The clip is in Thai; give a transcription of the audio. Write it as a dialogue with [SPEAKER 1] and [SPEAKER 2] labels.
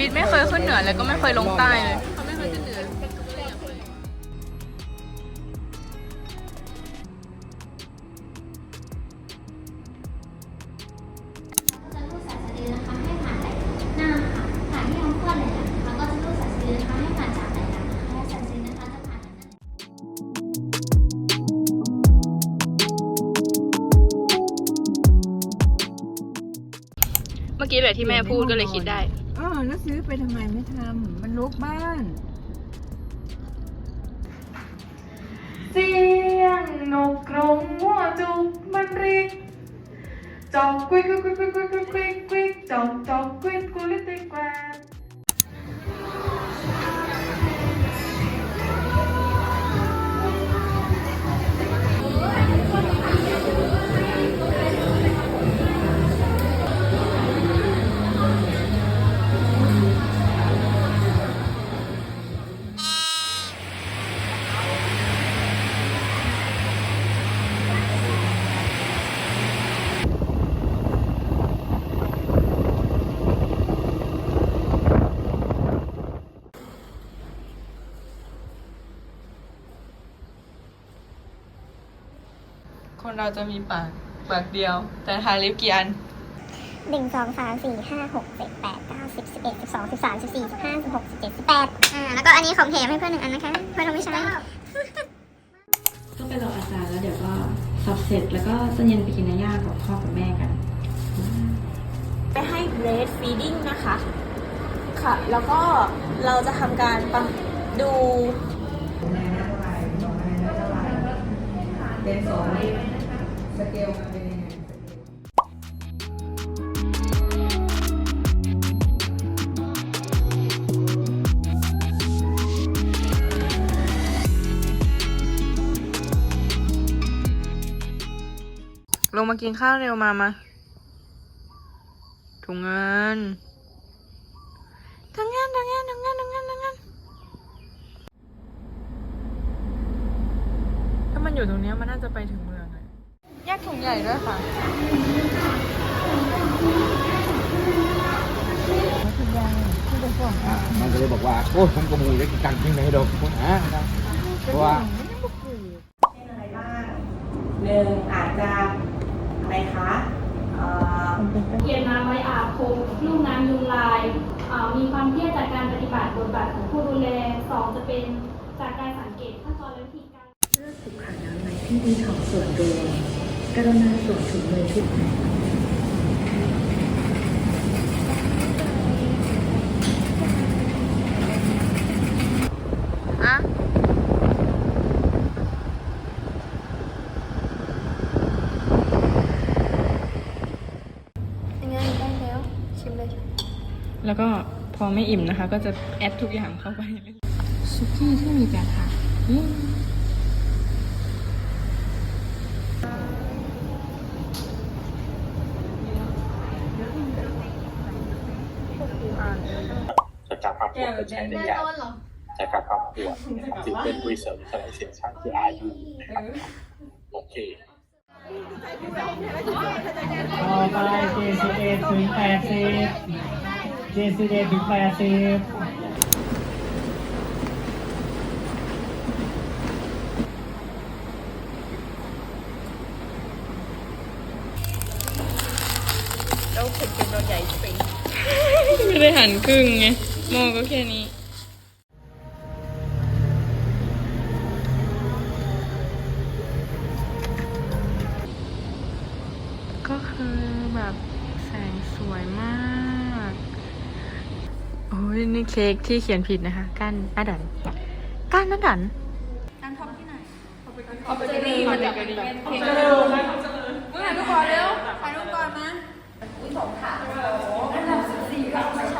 [SPEAKER 1] วิตไม่เคยขึ้นเหนือแล้วก็ไม่เคยลงใต้เลยเขาไม่เคยขึ้นเหนือ
[SPEAKER 2] จะรูดสายสะดือนะคะให้ผ่านไหล่หน้าค่ะผ่านที่ท้องคลอดเลยนะคะก็จะรูดสายสะดือนะคะให้ผ่าจากไหล่หลังนะคะและสายสะดือนะคะจะผ่าน
[SPEAKER 1] เมื่อกี้เลยที่แม่พูดก็เลยคิดได้
[SPEAKER 3] แล้วซื้อไปทำไมไม่ทำมันรกบ้าน
[SPEAKER 4] เสียงนกกรงหัวจุกมันริกจอกกวิกกวิกกวิกกวิกกวิกกวิกกวิกจอกจอกกวิกกุลิติแก
[SPEAKER 1] คนเราจะมีปากปากเดียว แต่ทาลิปกี่อัน
[SPEAKER 2] หนึ่งสองสามสี่ห้าหกเจ็ดแปดเก้าสิบสิบเอ็ดสิบสองสิบสามสิบสี่สิบห้าสิบหกสิบเจ็ดสิบแปดอ่าแล้วก็อันนี้ของแถมให้เพื่อนหนึ่งอันนะคะเพื่อนเราไม่ใช้
[SPEAKER 5] ก็ไปรออาจารย์แล้วเดี๋ยวก็สอบเสร็จแล้วก็จะเย็นไปกินน้ำย่ากับพ่อกับแม่กัน
[SPEAKER 6] ไปให้ breast feeding นะคะ ค่ะ แล้วก็เราจะทำการปะดู
[SPEAKER 3] เป็ นสองสเกลมันเป็นยังไง
[SPEAKER 1] ลงมากินข้าวเร็วมามาถุงเงินถุงเงินถุงเงินถุงเงินถุงเงินถุงเงินถ้า มันอยู่ตรงเนี้ยมันน่าจะไปถึงเมืองเลยแยกถุงใหญ่ด้วยค่ะ
[SPEAKER 7] อ่ามันก็เลยบอกว่าโอ้ยผมกระมูเลยกันทิ้งเลยดอกผมอ่านะเพราะว่า
[SPEAKER 6] หนึ่งอาจจะอะไรคะเอ่อ
[SPEAKER 8] เกียรติน้ำไว้อาบคมลูกน้ำยุงลายอ่ามีความเครียดจากการปฏิบัติบทบาทของผู้ดูแลสองจะเป็นจากการสังเกตขั้นตอนและวิธีการ
[SPEAKER 5] สุขอนามัย ที่ดีของส่วนรวมกรุณาสวมถุงมือทุกแห่ง
[SPEAKER 1] อะยังไงได้แล้ว ชิมเลยแล้วก็พอไม่อิ่มนะคะ ก็จะแอดทุกอย่างเข้าไปเลยซุกี้ที่มีแบบผัก
[SPEAKER 7] จะจับความปวดจะใช้ได้ยากจะจับความปวดจึงเป็น visualization คือ RU นะครับโอเค
[SPEAKER 9] ต่อไป JCA ถึง80 JCA ถึง80
[SPEAKER 1] ไม่ได้หันครึ่งไง โมก็แค่นี้ ก็คือแบบแสงสวยมาก โอ้ยนี่เค้กที่เขียนผิดนะคะก้านอาดันก้านอาดัน
[SPEAKER 3] ถ่ายรูปก่อนเร็วถ่ายรูปก่อนมาอุ้ยสองขาอันดับสิบสี่เราไม่ใช่